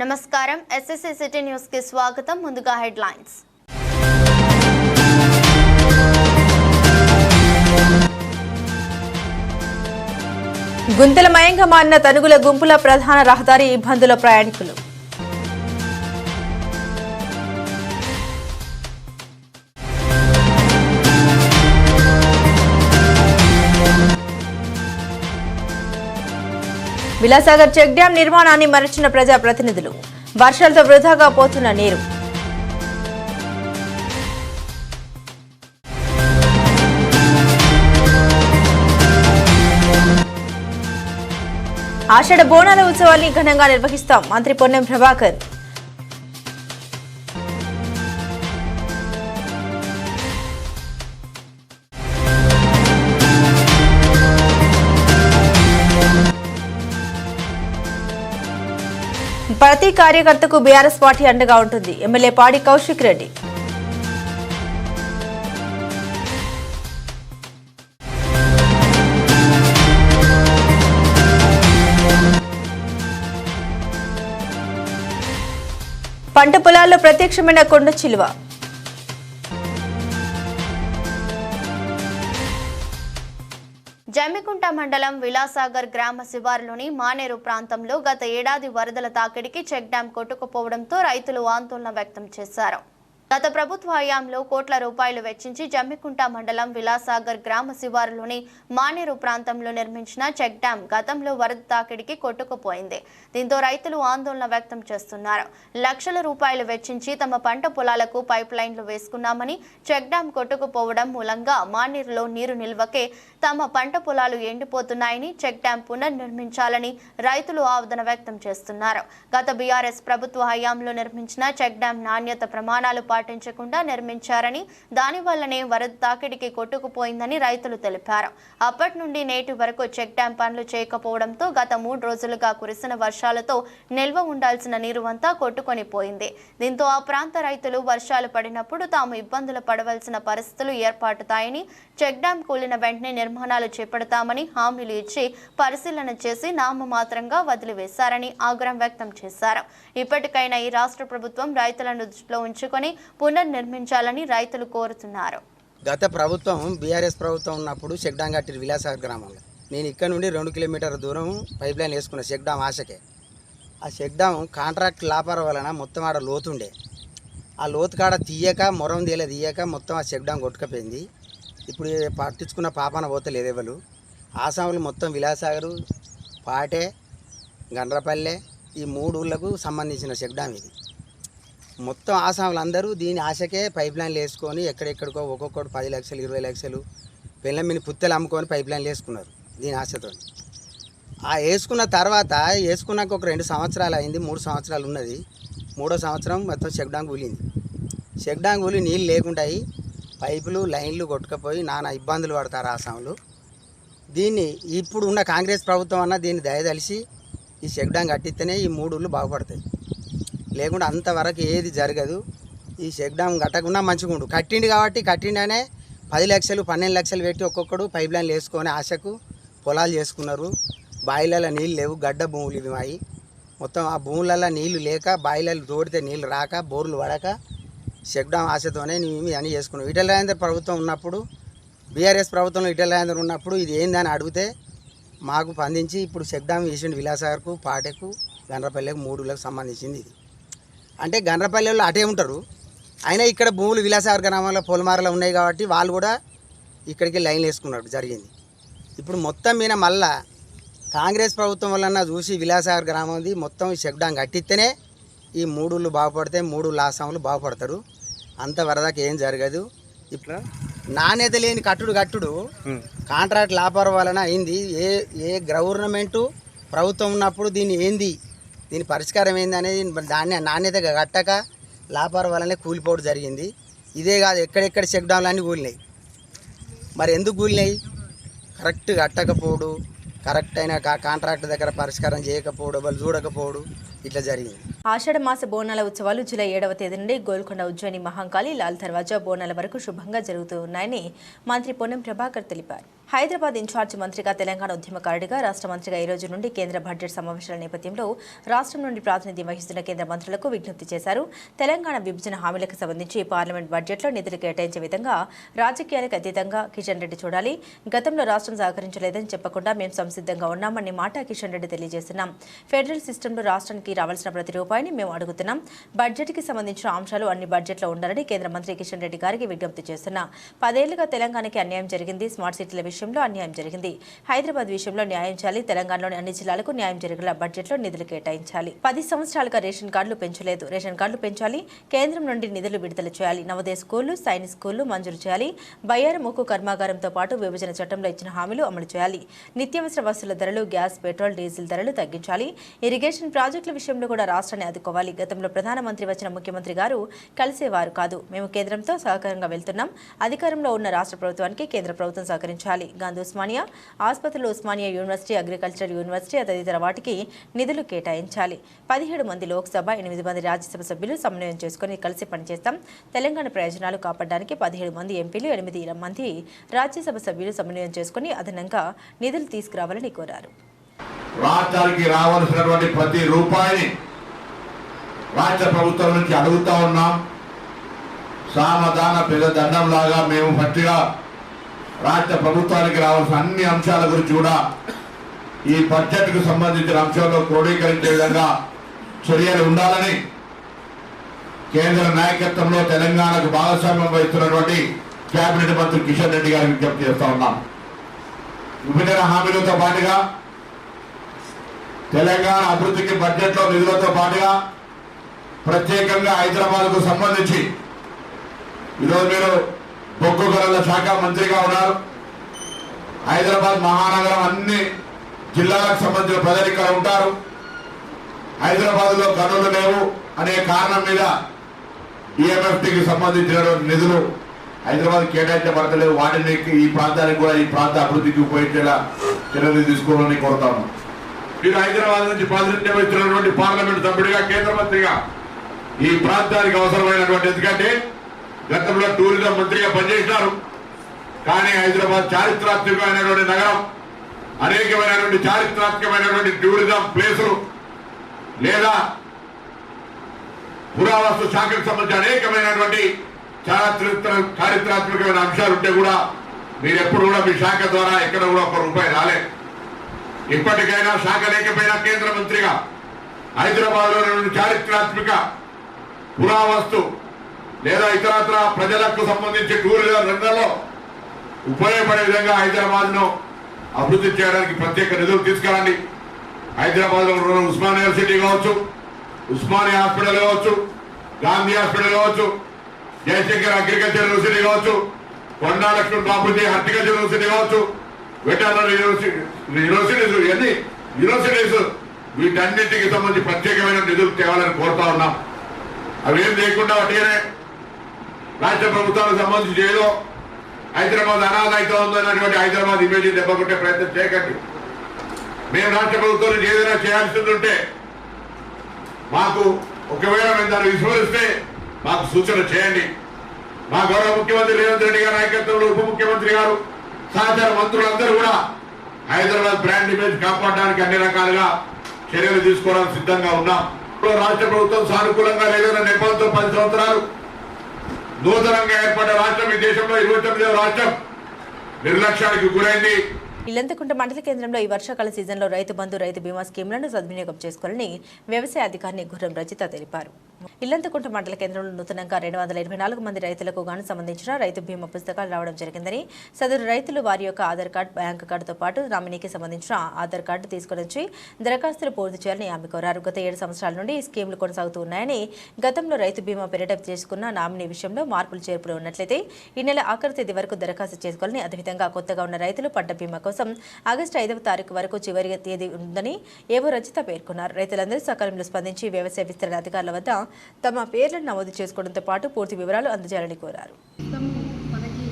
నమస్కారం. SSC city న్యూస్కి స్వాగతం. ముందుగా హెడ్లైన్స్. గుంతలమయంగా మారిన తనుగుల గుంపుల ప్రధాన రహదారి ఇబ్బందుల ప్రయాణికులు. విలాసాగర్ చెక్ డ్యాం నిర్మాణాన్ని మరచిన ప్రజా ప్రతినిధులు వర్షాలతో వృధాగా పోతున్న నీరు. ఆషాఢ బోనాల ఉత్సవాన్ని ఘనంగా నిర్వహిస్తాం మంత్రి పొన్నం ప్రభాకర్. ప్రతి కార్యకర్తకు బీఆర్ఎస్ పార్టీ అండగా ఉంటుంది. ఎమ్మెల్యే పాడి కౌశిక్ రెడ్డి. పంట పొలాల్లో ప్రత్యక్షమైన కొండ చిలువ. జమ్మికుంట మండలం విలాసాగర్ గ్రామ శివారులోని మానేరు ప్రాంతంలో గత ఏడాది వరదల తాకిడికి చెక్ డ్యాం కొట్టుకుపోవడంతో రైతులు ఆందోళన వ్యక్తం చేశారు. గత ప్రభుత్వ హయాంలో కోట్ల రూపాయలు వెచ్చించి జమ్మికుంట మండలం విలాసాగర్ గ్రామ శివారులోని మానేరు ప్రాంతంలో నిర్మించిన చెక్ డ్యాం గతంలో వరద తాకిడికి కొట్టుకుపోయింది. దీంతో రైతులు ఆందోళన వ్యక్తం చేస్తున్నారు. లక్షల రూపాయలు వెచ్చించి తమ పంట పొలాలకు పైప్ లైన్లు వేసుకున్నామని చెక్ డ్యాం కొట్టుకుపోవడం మూలంగా మానేరులో నీరు నిల్వకే తమ పంట పొలాలు ఎండిపోతున్నాయని చెక్ డ్యాం పునర్నిర్మించాలని రైతులు ఆవేదన వ్యక్తం చేస్తున్నారు. గత బీఆర్ఎస్ ప్రభుత్వ హయాంలో నిర్మించిన చెక్ డ్యాం నాణ్యత ప్రమాణాలు పాటించకుండా నిర్మించారని దానివల్లనే వరద తాకిడికి కొట్టుకుపోయిందని రైతులు తెలిపారు. అప్పటి నుండి నేటి వరకు చెక్ డ్యాం పనులు చేయకపోవడంతో గత మూడు రోజులుగా కురిసిన వర్షాలతో నిల్వ ఉండాల్సిన నీరు అంతా కొట్టుకొని పోయింది. దీంతో ఆ ప్రాంత రైతులు వర్షాలు పడినప్పుడు తాము ఇబ్బందులు పడవలసిన పరిస్థితులు ఏర్పడతాయని చెక్ డ్యాం కూలిన వెంటనే నిర్మాణాలు చేపడతామని హామీలు ఇచ్చి పరిశీలన చేసి నామమాత్రంగా వదిలివేశారని ఆగ్రహం వ్యక్తం చేశారు. ఇప్పటికైనా ఈ రాష్ట్ర ప్రభుత్వం రైతులను దృష్టిలో ఉంచుకొని పునర్నిర్మించాలని రైతులు కోరుతున్నారు. గత ప్రభుత్వం బీఆర్ఎస్ ప్రభుత్వం ఉన్నప్పుడు చెక్డాం కట్టిరు విలాసాగర్ గ్రామంలో. నేను ఇక్కడ నుండి రెండు కిలోమీటర్ల దూరం పైప్ లైన్ వేసుకున్న చెక్డాం ఆశకే. ఆ చెక్డాం కాంట్రాక్ట్ లాపర వలన మొత్తం ఆడ లోతుండే. ఆ లోతు కాడ తీయక మొరం తీయలే తీయక మొత్తం ఆ చెక్డాం కొట్టుకపోయింది. ఇప్పుడు పట్టించుకున్న పాపన పోతలేదు ఎవరు. ఆసాములు మొత్తం విలాసాగరు పాటే గండ్రపల్లె ఈ మూడు ఊళ్ళకు సంబంధించిన చెక్డాం ఇది. మొత్తం ఆసాములు అందరూ దీని ఆశకే పైప్ లైన్లు వేసుకొని ఎక్కడెక్కడికో ఒక్కొక్కటి పది లక్షలు ఇరవై లక్షలు పెళ్ళమ్మిని పుత్తెలు అమ్ముకొని పైప్ లైన్లు వేసుకున్నారు దీని ఆశతో ఆ వేసుకున్న తర్వాత వేసుకున్నాక ఒక రెండు సంవత్సరాలు అయింది మూడు సంవత్సరాలు ఉన్నది. మూడో సంవత్సరం మొత్తం చెక్డాంగ్ కూలింది చెక్డాంగ్ కూలి నీళ్ళు లేకుంటాయి పైపులు లైన్లు కొట్టుకపోయి నానా ఇబ్బందులు పడతారు ఆసాములు. దీన్ని ఇప్పుడు ఉన్న కాంగ్రెస్ ప్రభుత్వం అన్న దీన్ని దయదలిసి ఈ చెక్డాంగ్ కట్టిస్తేనే ఈ మూడు ఊళ్ళు బాగుపడతాయి. లేకుండా అంతవరకు ఏది జరగదు. ఈ చెక్ డ్యామ్ కట్టకుండా మంచిగా ఉండు. కట్టిండు కాబట్టి కట్టిండనే పది లక్షలు పన్నెండు లక్షలు పెట్టి ఒక్కొక్కడు పైప్ లైన్లు వేసుకొని ఆశకు పొలాలు చేసుకున్నారు. బాయిలలో నీళ్ళు లేవు గడ్డ భూములు ఇవి మాయి. మొత్తం ఆ భూములలో నీళ్ళు లేక బాయిలలో తోడితే నీళ్ళు రాక బోర్లు పడక చెక్ డ్యామ్ ఆశతోనే మేము అని చేసుకున్నాం. ఇటల్ రాజేందర్ ప్రభుత్వం ఉన్నప్పుడు బీఆర్ఎస్ ప్రభుత్వంలో ఇటల్ రాజేందర్ ఉన్నప్పుడు ఇది ఏందని అడిగితే మాకు పందించి ఇప్పుడు చెక్ డ్యామ్ వేసిండు విలాసాగర్కు పాటెకు గండ్రపల్లెకు మూడులకు సంబంధించింది ఇది. అంటే గండ్రపల్లెలో అటే ఉంటారు. అయినా ఇక్కడ భూములు విలాసాగర్ గ్రామంలో పొలమారలో ఉన్నాయి కాబట్టి వాళ్ళు కూడా ఇక్కడికి లైన్లు వేసుకున్నట్టు జరిగింది. ఇప్పుడు మొత్తం మీద మళ్ళా కాంగ్రెస్ ప్రభుత్వం వలన చూసి విలాసాగర్ గ్రామంది మొత్తం చెక్డాం కట్టిస్తేనే ఈ మూడుళ్ళు బాగుపడితే మూడు లాసాములు బాగుపడతారు. అంత వరదాకా ఏం జరగదు. ఇప్పుడు నాణ్యత లేని కట్టుడు కట్టుడు కాంట్రాక్ట్ లాపర్ వలన అయింది. ఏ ఏ గవర్నమెంటు ప్రభుత్వం ఉన్నప్పుడు దీన్ని ఏంది? దీని పరిష్కారం ఏందనేది అనేది దాన్ని నాణ్యతగా కట్టక లాపర్ వల్లనే కూలిపోవడం జరిగింది. ఇదే కాదు ఎక్కడెక్కడ చెక్ డామ్లు కూలినాయి. మరి ఎందుకు కూలినాయి? కరెక్ట్ కట్టకపోడు కరెక్ట్ అయిన కా- కాంట్రాక్ట్ దగ్గర పరిష్కారం చేయకపోవడం వాళ్ళు చూడకపోవడం ఇట్లా జరిగింది. ఆషాఢ మాస బోనాల ఉత్సవాలు జూలై ఏడవ తేదీ నుండి గోల్కొండ ఉజ్జయిని మహంకాళి లాల్ దర్వాజా బోనాల వరకు శుభంగా జరుగుతూ ఉన్నాయని మంత్రి పొన్నం ప్రభాకర్ తెలిపారు. హైదరాబాద్ ఇన్ఛార్జ్ మంత్రిగా తెలంగాణ ఉద్యమకారుడిగా రాష్ట్ర మంత్రిగా ఈ రోజు నుండి కేంద్ర బడ్జెట్ సమావేశాల నేపథ్యంలో రాష్ట్రం నుండి ప్రాతినిధ్యం వహిస్తున్న కేంద్ర మంత్రులకు విజ్ఞప్తి చేశారు. తెలంగాణ విభజన హామీలకు సంబంధించి పార్లమెంట్ బడ్జెట్లో నిధులు కేటాయించే విధంగా రాజకీయాలకు అతీతంగా కిషన్ రెడ్డి చూడాలి. గతంలో రాష్ట్రం సహకరించలేదని చెప్పకుండా మేము సంసిద్ధంగా ఉన్నామని మాట కిషన్ రెడ్డి తెలియజేస్తున్నాం. ఫెడరల్ సిస్టంలో రాష్ట్రానికి రావాల్సిన ప్రతి రూపాయిని మేము అడుగుతున్నాం. బడ్జెట్కి సంబంధించిన అంశాలు అన్ని బడ్జెట్లో ఉండాలని కేంద్ర మంత్రి కిషన్ రెడ్డి గారికి విజ్ఞప్తి చేస్తున్నాం. పదేళ్ళుగా తెలంగాణకి అన్యాయం జరిగింది. స్మార్ట్ సిటీల విషయంలో అన్యాయం జరిగింది. హైదరాబాద్ విషయంలో న్యాయం చేయాలి. తెలంగాణలోని అన్ని జిల్లాలకు న్యాయం జరిగేలా బడ్జెట్లో నిధులు కేటాయించాలి. పది సంవత్సరాలుగా రేషన్ కార్డులు పెంచలేదు. రేషన్ కార్డులు పెంచాలి. కేంద్రం నుండి నిధులు విడుదల చేయాలి. నవోదయ స్కూళ్ళు సైనిక్ స్కూళ్ళు మంజూరు చేయాలి. బయ్యారం ఉక్కు కర్మాగారంతో పాటు విభజన చట్టంలో ఇచ్చిన హామీలు అమలు చేయాలి. నిత్యావసర వస్తువుల ధరలు గ్యాస్ పెట్రోల్ డీజిల్ ధరలు తగ్గించాలి. ఇరిగేషన్ ప్రాజెక్టుల విషయంలో కూడా రాష్ట్రాన్ని ఆదుకోవాలి. గతంలో ప్రధానమంత్రి వచ్చిన ముఖ్యమంత్రి గారు కలిసేవారు కాదు. మేము కేంద్రంతో సహకారంగా వెళ్తున్నాం. అధికారంలో ఉన్న రాష్ట్ర ప్రభుత్వానికి కేంద్ర ప్రభుత్వం సహకరించాలి. గాంధీ ఉస్మానియా ఆసుపత్రులు ఉస్మానియా యూనివర్సిటీ అగ్రికల్చర్ యూనివర్సిటీ తదితర వాటికి నిధులు కేటాయించాలి. పదిహేడు మంది లోక్సభ ఎనిమిది మంది రాజ్యసభ సభ్యులు సమన్వయం చేసుకుని కలిసి పనిచేస్తాం. తెలంగాణ ప్రయోజనాలు కాపాడడానికి పదిహేడు మంది ఎంపీలు ఎనిమిది మంది రాజ్యసభ సభ్యులు సమన్వయం చేసుకుని అదనంగా నిధులు తీసుకురావాలని కోరారు. రాష్ట్రానికి రావాల్సినటువంటి ప్రతి రూపాయిని రాష్ట్ర ప్రభుత్వం నుంచి అడుగుతా ఉన్నాం. సామధాన పెద్ద దండంలాగా మేము పట్టిగా రాష్ట్ర ప్రభుత్వానికి రావాల్సిన అన్ని అంశాల గురించి కూడా ఈ బడ్జెట్కు సంబంధించిన అంశాల్లో క్రోడీకరించే విధంగా చర్యలు ఉండాలని కేంద్ర నాయకత్వంలో తెలంగాణకు భాగస్వామ్యం వహిస్తున్నటువంటి కేబినెట్ మంత్రి కిషన్ రెడ్డి గారికి విజ్ఞప్తి చేస్తా ఉన్నాం. విభజన హామీలతో పాటుగా తెలంగాణ అభివృద్ధికి బడ్జెట్లో నిధులతో పాటుగా ప్రత్యేకంగా హైదరాబాద్కు సంబంధించి ఈరోజు మీరు బొగ్గు గొర్రెల శాఖ మంత్రిగా ఉన్నారు. హైదరాబాద్ మహానగరం అన్ని జిల్లాలకు సంబంధించిన ప్రజలు ఇక్కడ ఉంటారు. హైదరాబాద్లో గనులు లేవు అనే కారణం మీద ఈఎంఎఫ్టీకి సంబంధించిన నిధులు హైదరాబాద్ కేటాయించబడతలేవు వాటిని ఈ ప్రాంతానికి కూడా ఈ ప్రాంత అభివృద్ధికి ఉపయోగించేలా చర్యలు తీసుకోవాలని కోరుతాము మీరు హైదరాబాద్ నుంచి ప్రాతినిధ్యం వహిస్తున్నటువంటి పార్లమెంట్ సభ్యుడిగా కేంద్ర మంత్రిగా ఈ ప్రాంతానికి అవసరమైనటువంటి ఎందుకంటే గతంలో టూరిజం మంత్రిగా పనిచేసినారు. కానీ హైదరాబాద్ చారిత్రాత్మకమైనటువంటి నగరం అనేకమైనటువంటి చారిత్రాత్మకమైనటువంటి టూరిజం ప్లేసులు లేదా పురావస్తు శాఖకు సంబంధించి అనేకమైనటువంటి చారిత్ర చారిత్రాత్మకమైన అంశాలు ఉంటే కూడా మీరు ఎప్పుడు కూడా మీ శాఖ ద్వారా ఎక్కడ కూడా ఒక రూపాయి రాలేదు ఇప్పటికైనా శాఖ లేకపోయినా కేంద్ర మంత్రిగా హైదరాబాద్లో చారిత్రాత్మక పురావస్తు లేదా ఇతరత్ర ప్రజలకు సంబంధించి టూరిజం రంగంలో ఉపయోగపడే విధంగా హైదరాబాద్ను అభివృద్ధి చేయడానికి ప్రత్యేక నిధులు తీసుకురండి. హైదరాబాద్లో ఉన్న ఉస్మానియా యూనివర్సిటీ కావచ్చు ఉస్మానియా హాస్పిటల్ కావచ్చు గాంధీ హాస్పిటల్ కావచ్చు జయశంకర్ అగ్రికల్చర్ యూనివర్సిటీ కావచ్చు కొండా లక్ష్మణ్ బాపూజీ హార్టికల్చర్ యూనివర్సిటీ కావచ్చు వెటర్నరీ యూనివర్సిటీ యూనివర్సిటీస్ ఇవన్నీ యూనివర్సిటీస్ వీటన్నిటికి సంబంధించి ప్రత్యేకమైన నిధులు తేవాలని కోరుతా ఉన్నాం. అవి ఏం లేకుండా వాటినే రాష్ట్ర ప్రభుత్వాలకు సంబంధించి ఏదో హైదరాబాద్ అనాథ అయితే ఉందన్నటువంటి హైదరాబాద్ ఇమేజ్ దెబ్బకొట్టే ప్రయత్నం చేయకండి. మేము రాష్ట్ర ప్రభుత్వం నుంచి ఏదైనా చేయాల్సిందంటే మాకు ఒకవేళ మేము దాన్ని విస్మరిస్తే మాకు సూచన చేయండి. మా గౌరవ ముఖ్యమంత్రి రేవంత్ రెడ్డి గారి నాయకత్వంలో ఉప ముఖ్యమంత్రి గారు సహచార మంత్రులందరూ కూడా హైదరాబాద్ బ్రాండ్ ఇమేజ్ కాపాడడానికి అన్ని రకాలుగా చర్యలు తీసుకోవడానికి సిద్ధంగా ఉన్నాం. ఇప్పుడు రాష్ట్ర ప్రభుత్వం సానుకూలంగా లేదన్న నెపంతో పది సంవత్సరాలు నూతనంగా ఏర్పడ్డ రాష్ట్రం ఈ దేశంలో ఇరవై తొమ్మిదవ రాష్ట్రం. నిర్లక్ష్యానికి గురైంది. ఇల్లంతకుంట మండల కేంద్రంలో ఈ వర్షాకాల సీజన్లో రైతు బంధు రైతు బీమా స్కీమ్లను సద్వినియోగం చేసుకోవాలని వ్యవసాయ అధికారిని గుర్రం రజిత తెలిపారు. ఇల్లంతకుంట మండల కేంద్రంలో నూతనంగా రెండు వందల ఇరవై నాలుగు మంది రైతులకు గాను సంబంధించిన రైతు బీమా పుస్తకాలు రావడం జరిగిందని సదరు రైతులు వారి యొక్క ఆధార్ కార్డు బ్యాంకు కార్డుతో పాటు నామినీకి సంబంధించిన ఆధార్ కార్డు తీసుకుని వచ్చి దరఖాస్తులు పూర్తి చేయాలని ఆమె కోరారు. గత ఏడు సంవత్సరాల నుండి ఈ స్కీములు కొనసాగుతూ ఉన్నాయని గతంలో రైతు బీమా పేరిట చేసుకున్న నామినీ విషయంలో మార్పులు చేర్పులు ఉన్నట్లయితే ఈ నెల ఆఖరి తేదీ వరకు దరఖాస్తు చేసుకోవాలని అదేవిధంగా కొత్తగా ఉన్న రైతులు పంట బీమా కోసం ఆగస్టు ఐదవ తారీఖు వరకు చివరి తేదీ ఉందని ఏవో రచిత పేర్కొన్నారు. రైతులందరూ సకాలంలో స్పందించి వ్యవసాయ విస్తరణ అధికారుల వద్ద తమ పేర్లను నమోదు చేసుకోవడంతో పాటు పూర్తి వివరాలు అందజేయాలని కోరారు. మనకి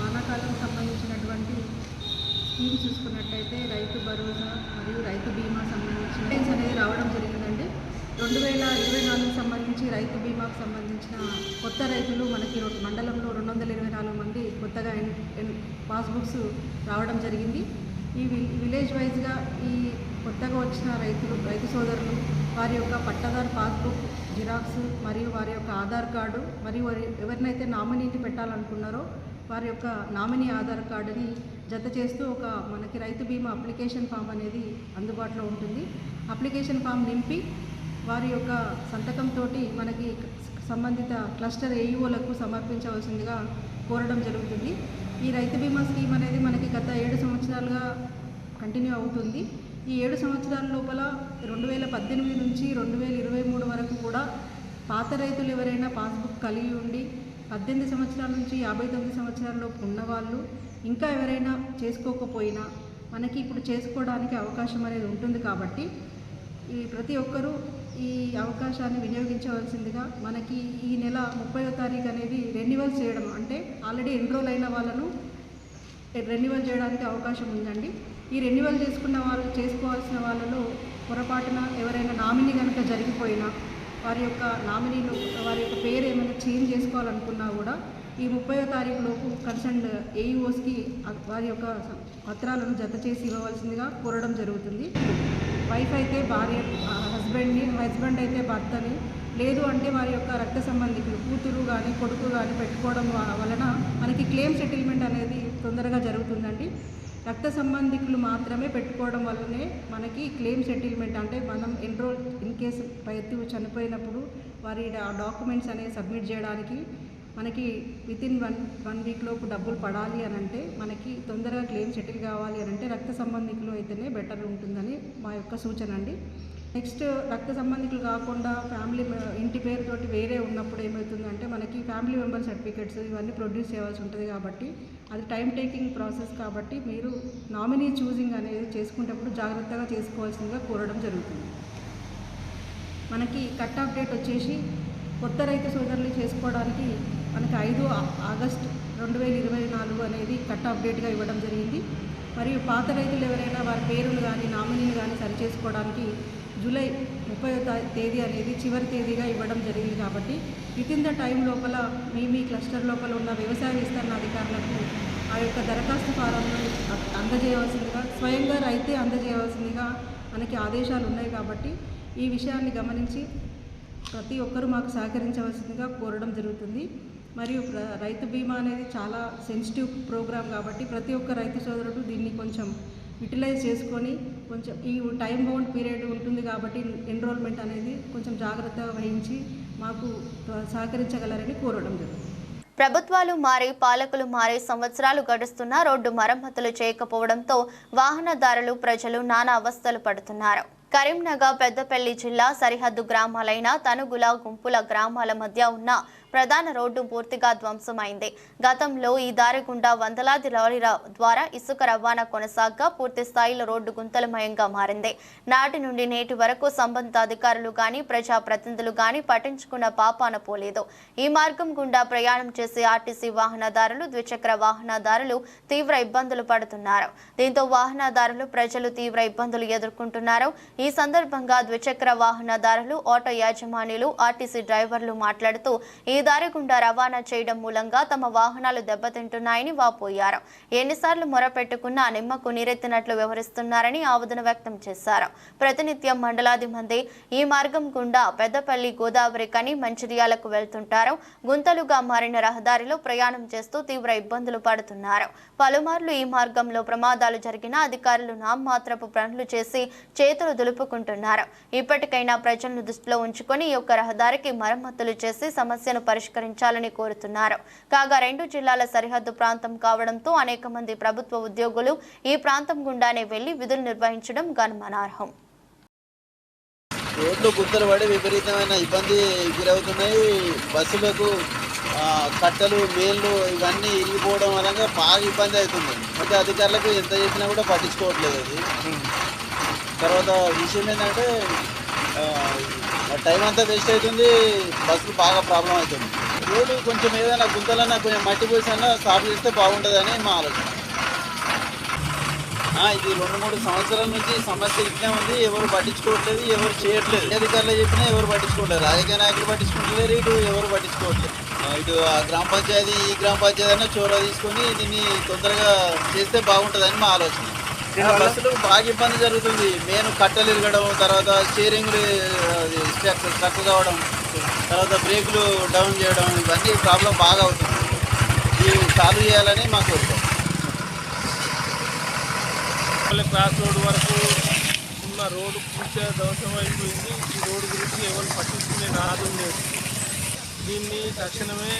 వానాకాలం సంబంధించినటువంటి స్కీమ్ చూసుకున్నట్టయితే రైతు భరోసా మరియు రైతు బీమా సంబంధించిన ఇన్సూరెన్స్ అనేది రావడం జరిగిందండి. రెండు వేల ఇరవై నాలుగుకి సంబంధించి రైతు బీమాకు సంబంధించిన కొత్త రైతులు మనకి మండలంలో రెండు వందల ఇరవై నాలుగు మంది కొత్తగా పాస్బుక్స్ రావడం జరిగింది. ఈ వి- విలేజ్ వైజ్గా ఈ కొత్తగా వచ్చిన రైతులు రైతు సోదరులు వారి యొక్క పట్టదారు పాస్బుక్ జిరాక్స్ మరియు వారి యొక్క ఆధార్ కార్డు మరియు వారి ఎవరినైతే నామినీని పెట్టాలనుకున్నారో వారి యొక్క నామినీ ఆధార్ కార్డుని జత చేస్తూ ఒక మనకి రైతు బీమా అప్లికేషన్ ఫామ్ అనేది అందుబాటులో ఉంటుంది. అప్లికేషన్ ఫామ్ నింపి వారి యొక్క సంతకంతో మనకి సంబంధిత క్లస్టర్ ఏఈఓలకు సమర్పించవలసిందిగా కోరడం జరుగుతుంది. ఈ రైతు బీమా స్కీమ్ అనేది మనకి గత ఏడు సంవత్సరాలుగా కంటిన్యూ అవుతుంది. ఈ ఏడు సంవత్సరాల లోపల రెండు వేల పద్దెనిమిది నుంచి రెండు వేల ఇరవై మూడు వరకు కూడా పాత రైతులు ఎవరైనా పాస్బుక్ కలిగి ఉండి పద్దెనిమిది సంవత్సరాల నుంచి యాభై తొమ్మిది సంవత్సరాలలోపు ఉన్నవాళ్ళు ఇంకా ఎవరైనా చేసుకోకపోయినా మనకి ఇప్పుడు చేసుకోవడానికి అవకాశం అనేది ఉంటుంది కాబట్టి ఈ ప్రతి ఒక్కరూ ఈ అవకాశాన్ని వినియోగించవలసిందిగా మనకి ఈ నెల ముప్పైవ తారీఖు అనేది రెన్యువల్ చేయడం అంటే ఆల్రెడీ ఎన్రోల్ అయిన వాళ్ళను రెన్యువల్ చేయడానికి అవకాశం ఉందండి. ఈ రెన్యువల్ చేసుకున్న వాళ్ళు చేసుకోవాల్సిన వాళ్ళలో పొరపాటున ఎవరైనా నామినీ కనుక జరిగిపోయినా వారి యొక్క నామినీలు వారి యొక్క పేరు ఏమైనా చేంజ్ చేసుకోవాలనుకున్నా కూడా ఈ ముప్పై తారీఖు లోపు కన్సర్న్ ఏఈఓస్కి వారి యొక్క పత్రాలను జత చేసి ఇవ్వవలసిందిగా కోరడం జరుగుతుంది. వైఫ్ అయితే భార్య హస్బెండ్ని హస్బెండ్ అయితే భర్తని లేదు అంటే వారి యొక్క రక్త సంబంధికులు కూతురు కానీ కొడుకు కానీ పెట్టుకోవడం వలన మనకి క్లెయిమ్ సెటిల్మెంట్ అనేది తొందరగా జరుగుతుందండి. రక్త సంబంధికులు మాత్రమే పెట్టుకోవడం వల్లనే మనకి క్లెయిమ్ సెటిల్మెంట్ అంటే మనం ఎన్రోల్ ఇన్ కేసు రైతు చనిపోయినప్పుడు వారి డాక్యుమెంట్స్ అనేవి సబ్మిట్ చేయడానికి మనకి విత్ ఇన్ వన్ వన్ వీక్లోపు డబ్బులు పడాలి అని అంటే మనకి తొందరగా క్లెయిమ్ సెటిల్ కావాలి అని అంటే రక్త సంబంధికులు అయితేనే బెటర్ ఉంటుందని మా యొక్క సూచన అండి. నెక్స్ట్ రక్త సంబంధికులు కాకుండా ఫ్యామిలీ ఇంటి పేరుతోటి వేరే ఉన్నప్పుడు ఏమవుతుందంటే మనకి ఫ్యామిలీ మెంబర్ సర్టిఫికేట్స్ ఇవన్నీ ప్రొడ్యూస్ చేయాల్సి ఉంటుంది కాబట్టి అది టైం టేకింగ్ ప్రాసెస్ కాబట్టి మీరు నామినీ చూసింగ్ అనేది చేసుకునేటప్పుడు జాగ్రత్తగా చేసుకోవాల్సిందిగా కోరడం జరుగుతుంది. మనకి కట్ ఆఫ్ డేట్ వచ్చేసి కొత్త రైతు సోదరులు చేసుకోవడానికి మనకి ఐదు ఆగస్ట్ రెండు వేల ఇరవై నాలుగు అనేది కట్ ఆఫ్ డేట్గా ఇవ్వడం జరిగింది. మరియు పాత రైతులు ఎవరైనా వారి పేరును కానీ నామినీలు కానీ సరి చేసుకోవడానికి జూలై ముప్పై తేదీ అనేది చివరి తేదీగా ఇవ్వడం జరిగింది కాబట్టి విత్ ఇన్ ద టైం లోపల మీ మీ క్లస్టర్ లోపల ఉన్న వ్యవసాయ విస్తరణ అధికారులకు ఆ యొక్క దరఖాస్తు ఫారంను అందజేయవలసిందిగా స్వయంగా రైతే అందజేయవలసిందిగా మనకి ఆదేశాలు ఉన్నాయి కాబట్టి ఈ విషయాన్ని గమనించి ప్రతి ఒక్కరూ మాకు సహకరించవలసిందిగా కోరడం జరుగుతుంది. మరియు ప్ర- రైతు బీమా అనేది చాలా సెన్సిటివ్ ప్రోగ్రామ్ కాబట్టి ప్రతి ఒక్క రైతు సోదరుడు దీన్ని కొంచెం యూటిలైజ్ చేసుకొని కొంచెం ఈ టైం బౌండ్ పీరియడ్ ఉంటుంది కాబట్టి ఎన్రోల్మెంట్ అనేది కొంచెం జాగ్రత్తగా వహించి మాకు సహకరించగలరని కోరడం జరుగుతుంది. ప్రభుత్వాలు మారి పాలకులు మారి సంవత్సరాలు గడుస్తున్నా రోడ్డు మరమ్మతులు చేయకపోవడంతో వాహనదారులు ప్రజలు నానా అవస్థలు పడుతున్నారు. కరీంనగర్ పెద్దపల్లి జిల్లా సరిహద్దు గ్రామాలైన తనుగుల గుంపుల గ్రామాల మధ్య ఉన్న ప్రధాన రోడ్డు పూర్తిగా ధ్వంసమైంది. గతంలో ఈ దారి గుండా వందలాది లారీల ద్వారా ఇసుక రవాణా కొనసాగగా పూర్తి స్థాయిలో రోడ్డు గుంతలమయంగా మారింది. నాటి నుండి నేటి వరకు సంబంధిత అధికారులు గాని ప్రజాప్రతినిధులు గాని పట్టించుకున్న పాపాన పోలేదు. ఈ మార్గం గుండా ప్రయాణం చేసే ఆర్టీసీ వాహనదారులు ద్విచక్ర వాహనదారులు తీవ్ర ఇబ్బందులు పడుతున్నారు. దీంతో వాహనదారులు ప్రజలు తీవ్ర ఇబ్బందులు ఎదుర్కొంటున్నారు. ఈ సందర్భంగా ద్విచక్ర వాహనదారులు ఆటో యాజమాన్యులు ఆర్టీసీ డ్రైవర్లు మాట్లాడుతూ ఈ దారి గుండా రవాణా చేయడం మూలంగా తమ వాహనాలు దెబ్బతింటున్నాయని వాపోయారు. ఎన్నిసార్లు మొరపెట్టుకున్నా నిమ్మకు నీరెత్తినట్లు వ్యవహరిస్తున్నారని ఆవేదన వ్యక్తం చేశారు. ప్రతినిత్యం మండలాది మంది ఈ మార్గం గుండా పెద్దపల్లి గోదావరి కని మంచిర్యాలకు వెళ్తుంటారు. గుంతలుగా మారిన రహదారిలో ప్రయాణం చేస్తూ తీవ్ర ఇబ్బందులు పడుతున్నారు. పలుమార్లు ఈ మార్గంలో ప్రమాదాలు జరిగినా అధికారులు నామమాత్రపు పనులు చేసి చేతులు దులుపుకుంటున్నారు. ఇప్పటికైనా ప్రజలను దృష్టిలో ఉంచుకొని ఈ యొక్క రహదారికి మరమ్మతులు చేసి సమస్యను పరిష్కరించాలని కోరుతున్నారు. కాగా రెండు జిల్లాల సరిహద్దు ప్రాంతం కావడంతో అనేక మంది ప్రభుత్వ ఉద్యోగులు ఈ ప్రాంతం గుండానే వెళ్ళి విధులు నిర్వహించడం గమనార్హం రోడ్లు గుంతలు పడి విపరీతమైన ఇబ్బంది గురవుతున్నాయి. బస్సులకు కట్టలు మేళ్ళు ఇవన్నీ ఇరిగిపోవడం వలన బాగా ఇబ్బంది అవుతుంది. అయితే అధికారులకు ఎంత చేసినా కూడా పట్టించుకోవట్లేదు అది. తర్వాత విషయం ఏంటంటే టైం అంతా వేస్ట్ అవుతుంది బస్సులు బాగా ప్రాబ్లం అవుతుంది. రోడ్డు కొంచెం ఏదైనా గుంతలన్నా కొంచెం మట్టి పోసి అన్నా సాఫ్ చేస్తే బాగుంటుందని మా ఆలోచన. ఇది రెండు మూడు సంవత్సరాల నుంచి సమస్య ఇట్లే ఉంది ఎవరు పట్టించుకోవట్లేదు ఎవరు చేయట్లేదు. అధికారులు చెప్పినా ఎవరు పట్టించుకోవట్లేదు. రాజకీయ నాయకులు పట్టించుకుంటలేరు ఇటు ఎవరు పట్టించుకోవట్లేదు. ఇటు ఆ గ్రామ పంచాయతీ ఈ గ్రామ పంచాయతీ అయినా చోర తీసుకొని దీన్ని తొందరగా చేస్తే బాగుంటుందని మా ఆలోచన. బస్సులు బాగా ఇబ్బంది జరుగుతుంది. మెయిన్ కట్టలు ఇరగడం తర్వాత స్టీరింగ్లు స్ట్రక్ కావడం తర్వాత బ్రేకులు డౌన్ చేయడం ఇవన్నీ ప్రాబ్లం బాగా అవుతుంది. ఇవి సాల్వ్ చేయాలని మా కోరిక. మళ్ళీ క్రాస్ రోడ్ వరకు ఉన్న రోడ్డు పూర్తిగా ధ్వంసం అయిపోయింది. ఈ రోడ్డు గురించి ఎవరు పట్టించుకునే నాదు లేదు దీన్ని తక్షణమే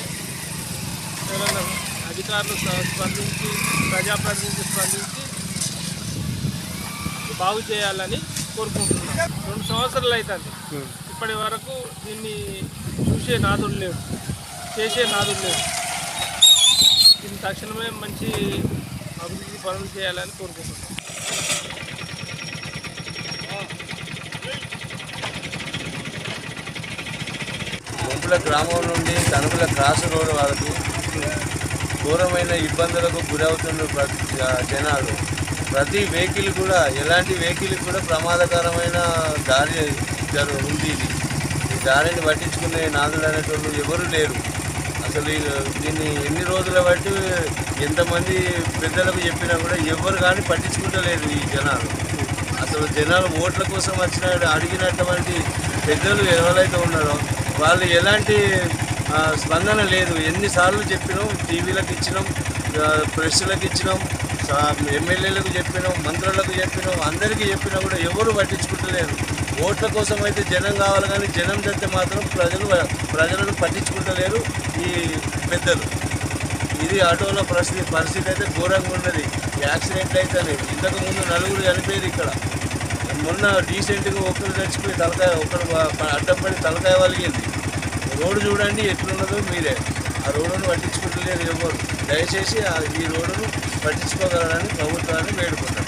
ఎవరైనా అధికారులు స్ప- స్పందించి ప్రజాప్రతినిధులు స్పందించి బాగు చేయాలని కోరుకుంటున్నాం. రెండు సంవత్సరాలు అవుతుంది ఇప్పటి వరకు దీన్ని చూసే నాదుడు లేడు. చేసే నాదుడు లేడు. దీన్ని తక్షణమే మంచి అభివృద్ధి పనులు చేయాలని కోరుకుంటున్నాం. తణుకుల గ్రామం నుండి తణుకుల క్రాస్ రోడ్ వరకు ఘోరమైన ఇబ్బందులకు గురవుతున్న ప్రతి జనాలు. ప్రతి వెహికల్ కూడా ఎలాంటి వెహికల్ కూడా ప్రమాదకరమైన దారి జరు ఉంది ఇది. ఈ దారిని పట్టించుకునే నాదులు అనేటోళ్ళు ఎవరు లేరు. అసలు ఈ దీన్ని ఎన్ని రోజుల బట్టి ఎంతమంది పెద్దలకు చెప్పినా కూడా ఎవరు కానీ పట్టించుకుంటలేరు ఈ జనాలు. అసలు జనాలు ఓట్ల కోసం వచ్చిన అడిగినటువంటి పెద్దలు ఎవరైతే ఉన్నారో వాళ్ళు ఎలాంటి స్పందన లేదు. ఎన్నిసార్లు చెప్పినాం టీవీలకు ఇచ్చినాం ప్రెస్లకు ఇచ్చినాం ఎమ్మెల్యేలకు చెప్పినాం మంత్రులకు చెప్పినాం అందరికీ చెప్పినా కూడా ఎవరు పట్టించుకుంటలేరు. ఓట్ల కోసం అయితే జనం కావాలి కానీ జనం తెస్తే మాత్రం ప్రజలు ప్రజలను పట్టించుకుంటలేరు ఈ పెద్దలు. ఇది ఆటోలో పరిస్థితి పరిస్థితి అయితే ఘోరంగా ఉన్నది. యాక్సిడెంట్ అయితే ఇంతకుముందు నలుగురు చనిపోయారు ఇక్కడ. మొన్న రీసెంట్గా ఒకరు చచ్చిపోయి తలకాయ ఒకరు ప- అడ్డం పడి తలకాయ వలిగింది. రోడ్డు చూడండి ఎట్లున్నదో మీరే. ఆ రోడ్డును పట్టించుకుంటలేదు ఎవరు. దయచేసి ఈ రోడ్డును పట్టించుకోగలరని ప్రభుత్వాన్ని వేడుకుంటాను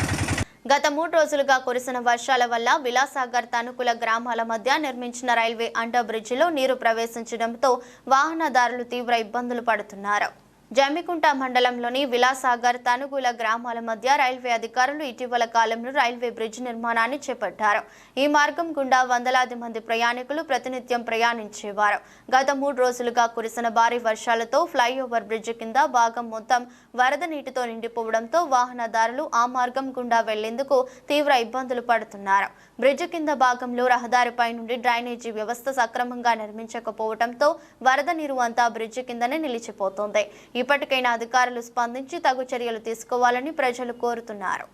గత మూడు రోజులుగా కురిసిన వర్షాల వల్ల విలాసాగర్ తనుకుల గ్రామాల మధ్య నిర్మించిన రైల్వే అండర్ బ్రిడ్జిలో నీరు ప్రవేశించడంతో వాహనదారులు తీవ్ర ఇబ్బందులు పడుతున్నారు. జమ్మికుంట మండలంలోని విలాసాగర్ తనుగుల గ్రామాల మధ్య రైల్వే అధికారులు ఇటీవల కాలంలో రైల్వే బ్రిడ్జ్ నిర్మాణాన్ని చేపట్టారు. ఈ మార్గం గుండా వందలాది మంది ప్రయాణికులు ప్రతినిత్యం ప్రయాణించేవారు. గత మూడు రోజులుగా కురిసిన భారీ వర్షాలతో ఫ్లైఓవర్ బ్రిడ్జ్ కింద భాగం మొత్తం వరద నీటితో నిండిపోవడంతో వాహనదారులు ఆ మార్గం గుండా వెళ్ళేందుకు తీవ్ర ఇబ్బందులు పడుతున్నారు. బ్రిడ్జ్ కింద భాగంలో రహదారిపై నుండి డ్రైనేజీ వ్యవస్థ సక్రమంగా నిర్మించకపోవడంతో వరద నీరు అంతా బ్రిడ్జ్ కిందనే నిలిచిపోతోంది. ఇప్పటికైనా అధికారులు స్పందించి తగు చర్యలు తీసుకోవాలని ప్రజలు కోరుతున్నారు.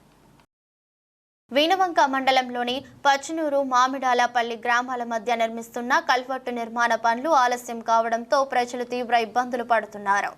వీణవంక మండలంలోని పచ్చనూరు మామిడాలపల్లి గ్రామాల మధ్య నిర్మిస్తున్న కల్వర్టు నిర్మాణ పనులు ఆలస్యం కావడంతో ప్రజలు తీవ్ర ఇబ్బందులు పడుతున్నారు.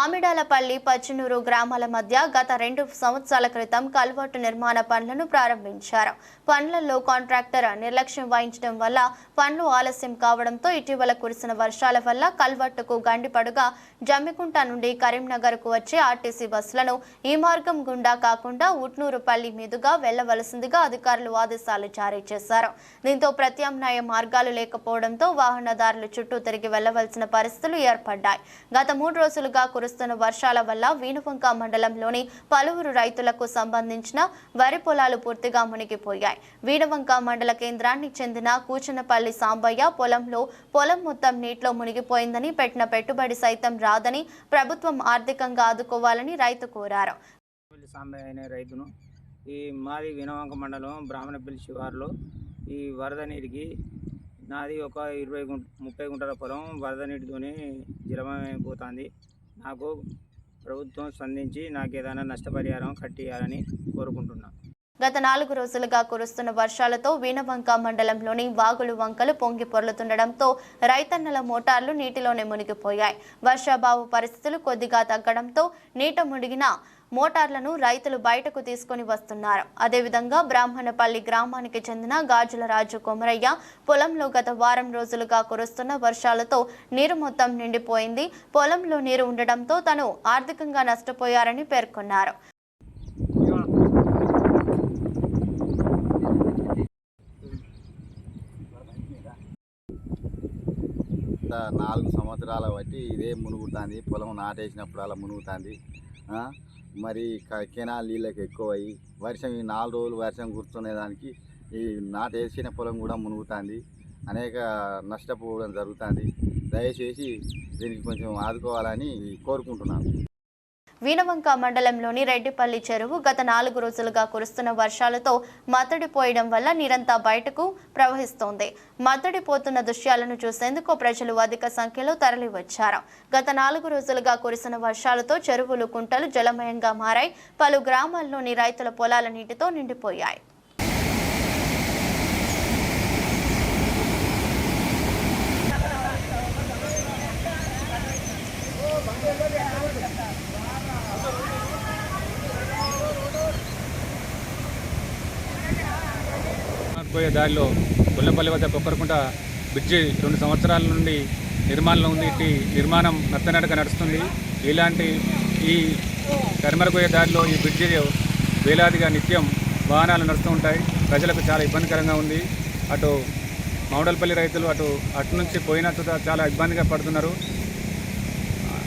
ఆమిడాలపల్లి పచ్చనూరు గ్రామాల మధ్య గత రెండు సంవత్సరాల క్రితం కల్వర్టు నిర్మాణ పనులను ప్రారంభించారు. పనులలో కాంట్రాక్టర్ నిర్లక్ష్యం వహించడం వల్ల పనులు ఆలస్యం కావడంతో ఇటీవల కురిసిన వర్షాల వల్ల కల్వర్టుకు గండిపడుగా జమ్మికుంట నుండి కరీంనగర్కు వచ్చే ఆర్టీసీ బస్సులను ఈ మార్గం గుండా కాకుండా ఉట్నూరుపల్లి మీదుగా వెళ్ళవలసిందిగా అధికారులు ఆదేశాలు జారీ చేశారు. దీంతో ప్రత్యామ్నాయ మార్గాలు లేకపోవడంతో వాహనదారులు చుట్టూ తిరిగి వెళ్ళవలసిన పరిస్థితులు ఏర్పడ్డాయి. గత మూడు రోజులుగా కురుస్తున్న వర్షాల వల్ల వీణువంక మండలంలోని పలువురు రైతులకు సంబంధించిన వరి పొలాలు పూర్తిగా మునిగిపోయాయి. వీణవంక మండల కేంద్రానికి చెందిన కూచనపల్లి సాంబయ్య పొలంలో పొలం మొత్తం నీటిలో మునిగిపోయిందని పెట్టిన పెట్టుబడి సైతం రాదని ప్రభుత్వం ఆర్థికంగా ఆదుకోవాలని రైతు కోరారు. సాంబయ్య అనే రైతును ఈ మాది వినవంక మండలం బ్రాహ్మణపల్లి శివారులో ఈ వరద నీటికి నాది ఒక ఇరవై గుంట ముప్పై గుంటల పొలం వరద నీటితోనే జలమైపోతుంది నాకు ప్రభుత్వం స్పందించి నాకు ఏదైనా నష్టపరిహారం కట్టియాలని కోరుకుంటున్నాను గత నాలుగు రోజులుగా కురుస్తున్న వర్షాలతో వీణవంక మండలంలోని వాగులు వంకలు పొంగి పొర్లుతుండడంతో రైతన్నల మోటార్లు నీటిలోనే మునిగిపోయాయి. వర్షాభావ పరిస్థితులు కొద్దిగా తగ్గడంతో నీట మునిగిన మోటార్లను రైతులు బయటకు తీసుకొని వస్తున్నారు. అదేవిధంగా బ్రాహ్మణపల్లి గ్రామానికి చెందిన గాజుల రాజు కొమరయ్య పొలంలో గత వారం రోజులుగా కురుస్తున్న వర్షాలతో నీరు మొత్తం నిండిపోయింది. పొలంలో నీరు ఉండడంతో తను ఆర్థికంగా నష్టపోయారని పేర్కొన్నారు. నాలుగు సంవత్సరాల బట్టి ఇదే మునుగుతుంది. పొలం నాటేసినప్పుడు అలా మునుగుతుంది. మరి క- కెనాల్ నీళ్ళకి ఎక్కువ అయ్యి వర్షం ఈ నాలుగు రోజులు వర్షం కూర్చునేదానికి ఈ నాటు వేసిన పొలం కూడా మునుగుతుంది. అనేక నష్టపోవడం జరుగుతుంది. దయచేసి దీనికి కొంచెం ఆదుకోవాలని కోరుకుంటున్నాను. వీణవంక మండలంలోని రెడ్డిపల్లి చెరువు గత నాలుగు రోజులుగా కురుస్తున్న వర్షాలతో మత్తడిపోయడం వల్ల నీరంతా బయటకు ప్రవహిస్తోంది. మత్తడిపోతున్న దృశ్యాలను చూసేందుకు ప్రజలు అధిక సంఖ్యలో తరలివచ్చారు. గత నాలుగు రోజులుగా కురిసిన వర్షాలతో చెరువులు కుంటలు జలమయంగా మారాయి. పలు గ్రామాల్లోని రైతుల పొలాల నీటితో నిండిపోయాయి. పోయే దారిలో గొల్లపల్లి వద్ద కొక్కరకుంట బ్రిడ్జి రెండు సంవత్సరాల నుండి నిర్మాణంలో ఉంది. ఇట్టి నిర్మాణం నత్తనడక నడుస్తుంది. ఇలాంటి ఈ కరిమరపోయే దారిలో ఈ బ్రిడ్జి వేలాదిగా నిత్యం వాహనాలు నడుస్తూ ఉంటాయి. ప్రజలకు చాలా ఇబ్బందికరంగా ఉంది. అటు మౌడల్పల్లి రైతులు అటు అటు నుంచి పోయిన చాలా ఇబ్బందిగా పడుతున్నారు.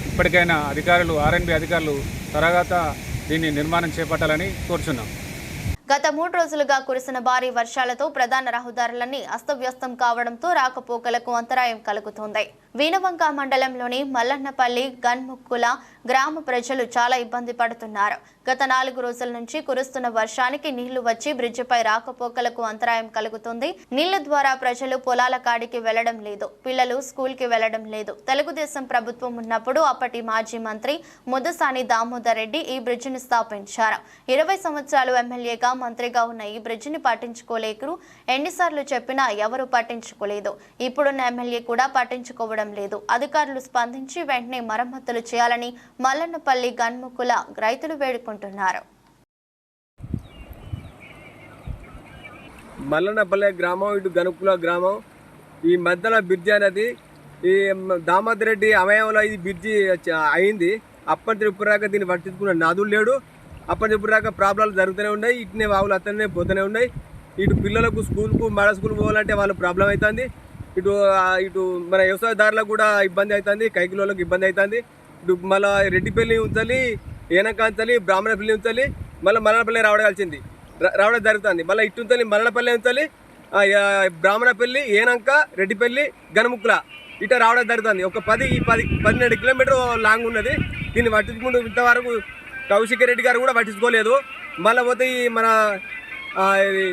ఇప్పటికైనా అధికారులు ఆర్ఎన్బి అధికారులు తర్వాత దీన్ని నిర్మాణం చేపట్టాలని కోరుచున్నాం. గత మూడు రోజులుగా కురిసిన భారీ వర్షాలతో ప్రధాన రహదారులన్నీ అస్తవ్యస్తం కావడంతో రాకపోకలకు అంతరాయం కలుగుతోంది. వీణవంక మండలంలోని మల్లన్నపల్లి గన్ముక్కుల గ్రామ ప్రజలు చాలా ఇబ్బంది పడుతున్నారు. గత నాలుగు రోజుల నుంచి కురుస్తున్న వర్షానికి నీళ్ళు వచ్చి బ్రిడ్జిపై రాకపోకలకు అంతరాయం కలుగుతుంది. నీళ్ళ ద్వారా ప్రజలు పొలాల కాడికి వెళ్ళడం లేదు పిల్లలు స్కూల్కి వెళ్ళడం లేదు. తెలుగుదేశం ప్రభుత్వం ఉన్నప్పుడు అప్పటి మాజీ మంత్రి ముదసాని దామోదర్ రెడ్డి ఈ బ్రిడ్జిని స్థాపించారు. ఇరవై సంవత్సరాలు ఎమ్మెల్యేగా మంత్రిగా ఉన్న ఈ బ్రిడ్జిని పట్టించుకోలేకరు. ఎన్నిసార్లు చెప్పినా ఎవరు పట్టించుకోలేదు. ఇప్పుడున్న ఎమ్మెల్యే కూడా పట్టించుకోవడం లేదు. అధికారులు స్పందించి వెంటనే మరమ్మతులు చేయాలని మల్లన్నపల్లి గన్ముకుల రైతులు వేడుకుంటున్నారు. మల్లనపల్లె గ్రామం ఇటు గనుకుల గ్రామం. ఈ మధ్యన బ్రిడ్జి అనేది ఈ దామోదర్ రెడ్డి అమయంలో ఇది బ్రిడ్జి అయింది. అప్పటి ఇప్పుడాక దీన్ని పట్టించుకున్న నదులు లేడు. అప్పటి దాకా ప్రాబ్లాలు జరుగుతూనే ఉన్నాయి ఇటునే వాగులు అతనే పోతూనే ఉన్నాయి. ఇటు పిల్లలకు స్కూల్కు మడ స్కూల్ పోవాలంటే వాళ్ళు ప్రాబ్లం అవుతుంది ఇటు ఇటు మన వ్యవసాయదారులకు కూడా ఇబ్బంది అవుతుంది కైకిలోలకు ఇబ్బంది అవుతుంది ఇటు మళ్ళీ రెడ్డిపల్లి ఉంచాలి ఏనకాంచాలి బ్రాహ్మణపల్లి ఉంచాలి మళ్ళీ మల్లనపల్లి రావడాల్సింది. రావడం జరుగుతుంది. మళ్ళీ ఇటు ఉంచాలి మల్లనపల్లి ఉంచాలి బ్రాహ్మణపల్లి ఏనంక రెడ్డిపల్లి గనుముక్కుల ఇట రావడం జరుగుతుంది. ఒక పది పది పన్నెండు కిలోమీటర్ లాంగ్ ఉన్నది. దీన్ని పట్టించుకుంటూ ఇంతవరకు కౌశిక్ రెడ్డి గారు కూడా పట్టించుకోలేదు. మళ్ళీ పోతే ఈ మన ఇది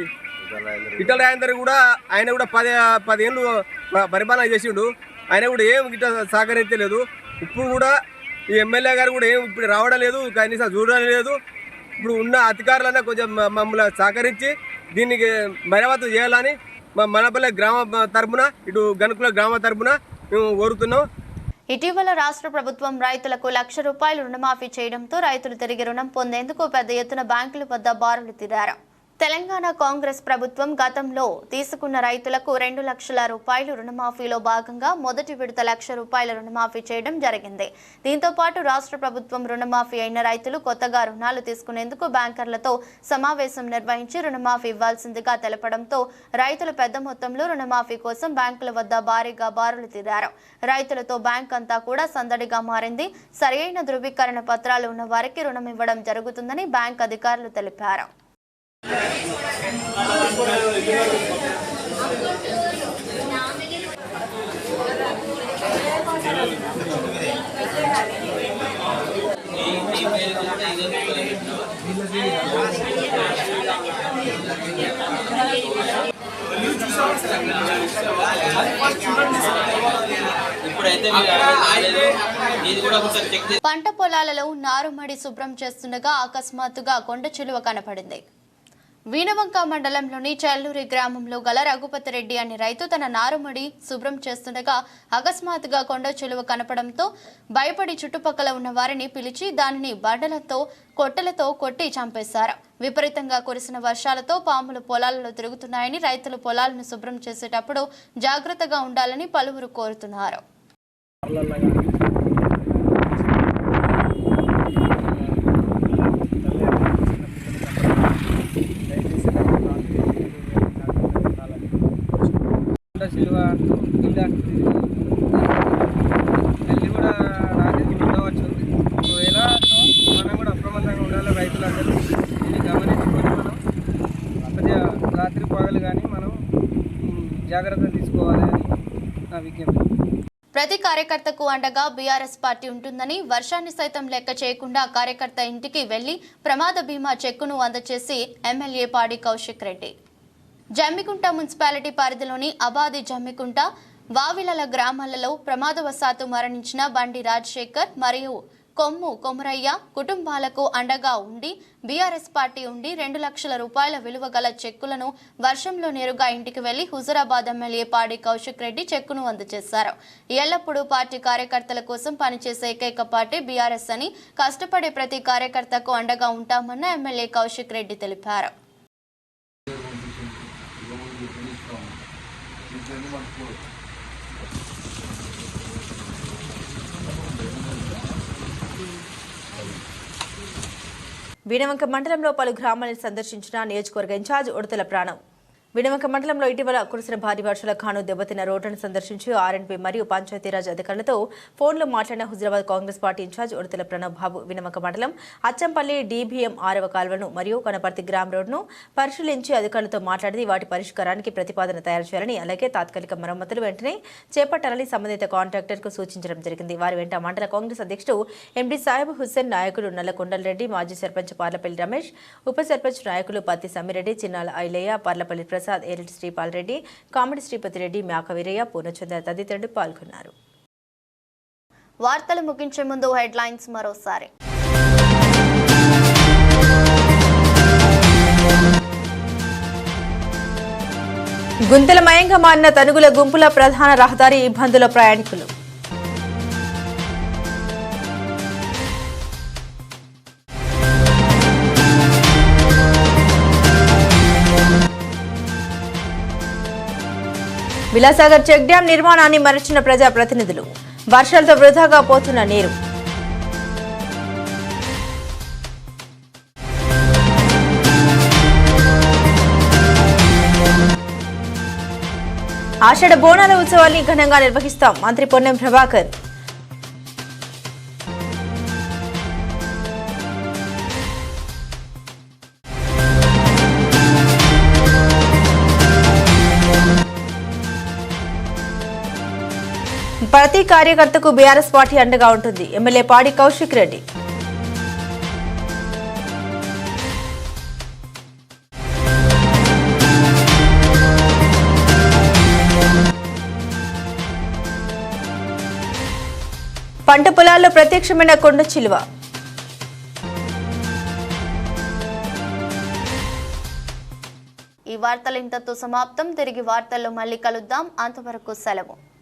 ఇటల రాజేందర్ కూడా ఆయన కూడా పది పదిహేను పరిపాలన చేసిండు. ఆయన కూడా ఏం గిట్ట సహకరించలేదు. ఇప్పుడు కూడా ఈ ఎమ్మెల్యే గారు కూడా ఏం ఇప్పుడు రావడం లేదు కనీసం చూడడం లేదు. ఇప్పుడు ఉన్న అధికారులన్నా కొంచెం మమ్మల్ని సహకరించి దీనికి మరమ్మతు చేయాలని మా మనపల్లె గ్రామ తరపున ఇటు గనుకుల గ్రామ తరపున మేము కోరుతున్నాం. ఇటీవల రాష్ట్ర ప్రభుత్వం రైతులకు లక్ష రూపాయలు రుణమాఫీ చేయడంతో రైతులు తిరిగి రుణం పొందేందుకు పెద్ద ఎత్తున బ్యాంకుల వద్ద బారులు తీరారు. తెలంగాణ కాంగ్రెస్ ప్రభుత్వం గతంలో తీసుకున్న రైతులకు రెండు లక్షల రూపాయలు రుణమాఫీలో భాగంగా మొదటి విడత లక్ష రూపాయల రుణమాఫీ చేయడం జరిగింది. దీంతో పాటు రాష్ట్ర ప్రభుత్వం రుణమాఫీ అయిన రైతులు కొత్తగా రుణాలు తీసుకునేందుకు బ్యాంకర్లతో సమావేశం నిర్వహించి రుణమాఫీ ఇవ్వాల్సిందిగా తెలపడంతో రైతులు పెద్ద మొత్తంలో రుణమాఫీ కోసం బ్యాంకుల వద్ద భారీగా బారులు తీరారు. రైతులతో బ్యాంక్ అంతా కూడా సందడిగా మారింది. సరైన ధృవీకరణ పత్రాలు ఉన్న వారికి రుణం ఇవ్వడం జరుగుతుందని బ్యాంక్ అధికారులు తెలిపారు. పంట పొలాలలో నారుమడి శుభ్రం చేస్తుండగా అకస్మాత్తుగా కొండ చిలువ కనపడింది. వీణవంక మండలంలోని చెల్లూరి గ్రామంలో గల రఘుపతి రెడ్డి అనే రైతు తన నారుమడి శుభ్రం చేస్తుండగా అకస్మాత్తుగా కొండ చెలువ కనపడంతో భయపడి చుట్టుపక్కల ఉన్న వారిని పిలిచి దానిని బండలతో కొట్టెలతో కొట్టి చంపేశారు. విపరీతంగా కురిసిన వర్షాలతో పాములు పొలాలలో తిరుగుతున్నాయని రైతులు పొలాలను శుభ్రం చేసేటప్పుడు జాగ్రత్తగా ఉండాలని పలువురు కోరుతున్నారు. సిల్వ ఇల్లు అంటుంది. వెళ్ళి కూడా రాజేది ఉండవచ్చు ఒకవేళ మనం కూడా అప్రమత్తంగా ఉండాలి రైతులందరూ. ఇది గమనించుకొని మనం ప్రతి రాత్రి పగలు కానీ మనం జాగ్రత్తలు తీసుకోవాలి అని నా విజ్ఞప్తి. ప్రతి కార్యకర్తకు అండగా బీఆర్ఎస్ పార్టీ ఉంటుందని వర్షాన్ని సైతం లెక్క చేయకుండా కార్యకర్త ఇంటికి వెళ్ళి ప్రమాద బీమా చెక్కును అందచేసి ఎమ్మెల్యే పాడి కౌశిక్ రెడ్డి. జమ్మికుంట మున్సిపాలిటీ పరిధిలోని అబాది జమ్మికుంట వావిలల గ్రామాలలో ప్రమాదవశాత్తు మరణించిన బండి రాజశేఖర్ మరియు కొమ్ము కొమరయ్య కుటుంబాలకు అండగా ఉండి బీఆర్ఎస్ పార్టీ ఉండి రెండు లక్షల రూపాయల విలువ గల చెక్కులను వర్షంలో నేరుగా ఇంటికి వెళ్ళి హుజురాబాద్ ఎమ్మెల్యే పాడి కౌశిక్ రెడ్డి చెక్కును అందజేశారు. ఎల్లప్పుడూ పార్టీ కార్యకర్తల కోసం పనిచేసే ఏకైక పార్టీ బీఆర్ఎస్ అని కష్టపడే ప్రతి కార్యకర్తకు అండగా ఉంటామన్న ఎమ్మెల్యే కౌశిక్ రెడ్డి తెలిపారు. వీణవంక మండలంలో పలు గ్రామాలను సందర్శించిన నియోజకవర్గ ఇన్ఛార్జ్ ఉడతల ప్రాణం. వినమక మండలంలో ఇటీవల కురిసిన భారీ వర్షాల ఖాను దెబ్బతిన్న రోడ్డును సందర్శించి ఆర్ఎన్పీ మరియు పంచాయతీరాజ్ అధికారులతో ఫోన్లో మాట్లాడిన Huzurabad Congress party incharge Udathala Pranab Babu Vinamaka మండలం అచ్చంపల్లి డీబీఎం ఆరవ కాల్వను మరియు కనపర్తి గ్రామ్ రోడ్ను పరిశీలించి అధికారులతో మాట్లాడి వాటి పరిష్కారానికి ప్రతిపాదన తయారు చేయాలని అలాగే తాత్కాలిక మరమ్మతులు వెంటనే చేపట్టాలని సంబంధిత కాంట్రాక్టర్కు సూచించడం జరిగింది. వారి వెంట మండల కాంగ్రెస్ అధ్యక్షుడు ఎండి సాహెబ్ హుస్సేన్ నాయకులు నల్లకొండలరెడ్డి మాజీ సర్పంచ్ పార్లపల్లి రమేష్ ఉప సర్పంచ్ నాయకులు పత్తి సమ్మిరెడ్డి చిన్నాల ఐలయ్య పార్లపల్లి ప్రసాద్ ఏరెడ్డి శ్రీపాల్ రెడ్డి కామెడి శ్రీపతి రెడ్డి మేక వీరయ్య పూర్ణచంద్ర తదితరులు పాల్గొన్నారు. వార్తలు ముగించే ముందు హెడ్లైన్స్ మరోసారి. గుంతలమయంగా మారిన తనుగుల గుంపుల ప్రధాన రహదారి ఇబ్బందుల ప్రయాణికులు. విలాసాగర్ చెక్ డ్యాం నిర్మాణాన్ని మరచిన ప్రజాప్రతినిధులు. వర్షాలతో వృధాగా పోతున్న నీరు. ఆషాఢ బోనాల ఉత్సవాన్ని ఘనంగా నిర్వహిస్తాం మంత్రి పొన్నం ప్రభాకర్. ప్రతి కార్యకర్తకు బీఆర్ఎస్ పార్టీ అండగా ఉంటుంది. ఎమ్మెల్యే పాడి కౌశిక్ రెడ్డి. పంట పొలాల్లో ప్రత్యక్షమైన కొండ చిలువ. ఈ వార్తలు ఇంతతో సమాప్తం. తిరిగి వార్తల్లో మళ్ళీ కలుద్దాం. అంతవరకు సెలవు.